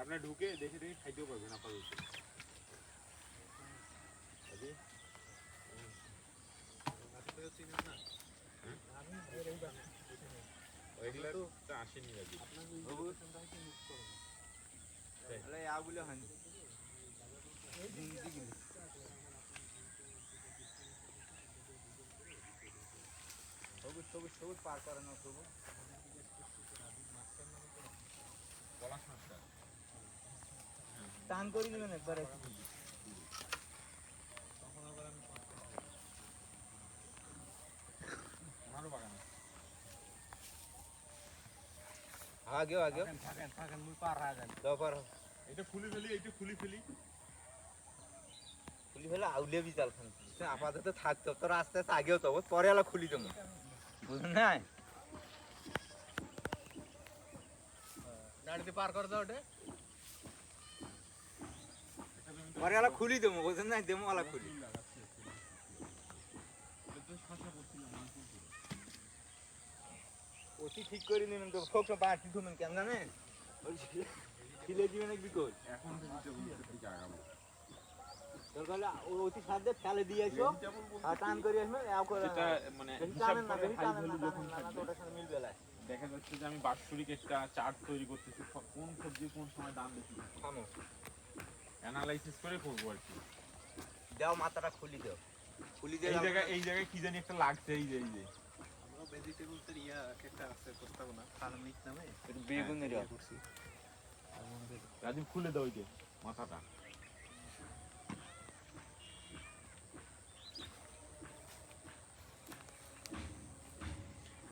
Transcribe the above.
আপনার ঢুকে দেখে দেখে খাইতেও পারবেন আপাতত সবুজ সবুজ সবুজ পার করে না সবুজ। টান করে দিবেন একবারে। আগেও আগেও। থাকেন থাকেন মুই পার রাখা যান দাও এটা খুলি ফেলি এটা খুলি ফেলি। খুলি ফেলে আউলে বিজাল খান। আপাতত থাকতো তোর আস্তে আস্তে আগেও তো পরে আলা খুলি দেবো। বুঝলেন না গাড়িতে পার করে দাও ওটা। আলা খুলি দেবো না দেবো আলা খুলি। অতি ঠিক করে নিবেন তো সব কেন জানেন? ওই ছিলে দিবেন এক বিকল এখন তো দিতে বলতে ঠিক আগাবো দরকার ও অতি সাথে ফেলে দিয়ে আসো আর টান করে আসবে এও করে যেটা মানে হিসাব করে হাই ভ্যালু যখন টানেন না, না তো থাকবে ওটার সাথে মিলবে না। দেখা যাচ্ছে যে আমি বাৎসরিক একটা চার্ট তৈরি করতেছি কোন সবজি কোন সময় দাম বেশি? থামো। অ্যানালাইসিস করে করব আর কি। দাও মাথাটা খুলি দাও। খুলি দিয়ে এই। জায়গায় এই জায়গায় কি জানি একটা লাগছে এই যে এই যে। আমরা ভেজিটেবলসের ইয়া একটা আছে প্রস্তাবনা। ফার্মিক নামে। বেগুনের করছি রাজীব খুলে দাও ওই যে মাথাটা।